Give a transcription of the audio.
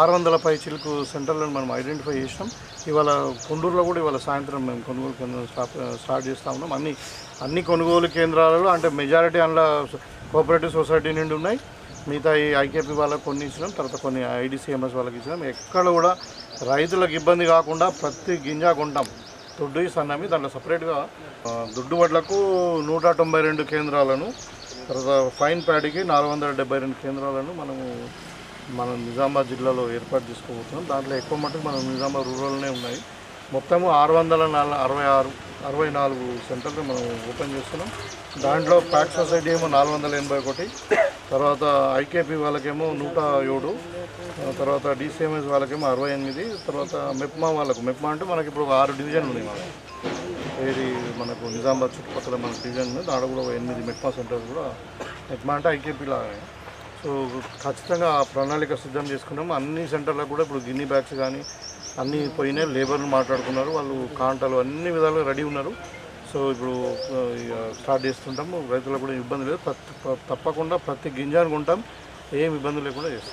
ఆరు వందల పై చిలుకు సెంటర్లను మనం ఐడెంటిఫై చేసినాం. ఇవాళ కొండూరులో కూడా ఇవాళ సాయంత్రం మేము కొనుగోలు కేంద్రం స్టార్ట్ చేస్తా ఉన్నాం. అన్ని అన్ని కొనుగోలు కేంద్రాలలో అంటే మెజారిటీ అందులో కోఆపరేటివ్ సొసైటీ నుండి ఉన్నాయి. మిగతా ఈ ఐకేపీ వాళ్ళకి కొన్ని ఇచ్చినాం తర్వాత కొన్ని ఐడిసిఎంఎస్ వాళ్ళకి ఇచ్చినాం. ఎక్కడ కూడా రైతులకు ఇబ్బంది కాకుండా ప్రతి గింజ కొంటాం. దొడ్డు సన్నమి దాంట్లో సపరేట్గా దుడ్డు దొడ్డు వడ్లకు నూట తొంభై రెండు కేంద్రాలను తర్వాత ఫైన్ ప్యాడీకి నాలుగు వందల డెబ్బై రెండు కేంద్రాలను మనము మనం నిజామాబాద్ జిల్లాలో ఏర్పాటు చేసుకోబోతున్నాం. దాంట్లో ఎక్కువ మటుకు మనం నిజామాబాద్ రూరల్నే ఉన్నాయి. మొత్తము ఆరు వందల నాలుగు అరవై ఆరు అరవై నాలుగు సెంటర్లు మనం ఓపెన్ చేస్తున్నాం. దాంట్లో ప్యాక్ సొసైటీ ఏమో నాలుగు వందల ఎనభై ఒకటి తర్వాత ఐకేపీ వాళ్ళకేమో నూట ఏడు తర్వాత డిసిఎంఎస్ వాళ్ళకేమో అరవై ఎనిమిది తర్వాత మెప్మా వాళ్ళకు మెప్మా అంటే మనకి ఇప్పుడు ఆరు డివిజన్ ఉన్నాయి మనకి ఏది మనకు నిజామాబాద్ చుట్టుపక్కల మన డివిజన్ ఉంది. దాంట్లో కూడా ఎనిమిది మెప్మా సెంటర్స్ కూడా మెప్మా అంటే ఐకేపీ లాగా సో ఖచ్చితంగా ఆ ప్రణాళిక సిద్ధం చేసుకున్నాము అన్ని సెంటర్లకు కూడా ఇప్పుడు గిన్నీ బ్యాగ్స్ కానీ అన్నీ పోయినాయి. లేబర్లు మాట్లాడుకున్నారు. వాళ్ళు కాంటాలు అన్ని విధాలుగా రెడీ ఉన్నారు. సో ఇప్పుడు ఇక స్టార్ట్ చేస్తుంటాము. రైతులకు కూడా ఇబ్బంది లేదు. తప్పకుండా ప్రతి గింజానికి ఉంటాం. ఏమి ఇబ్బంది లేకుండా చేస్తాం.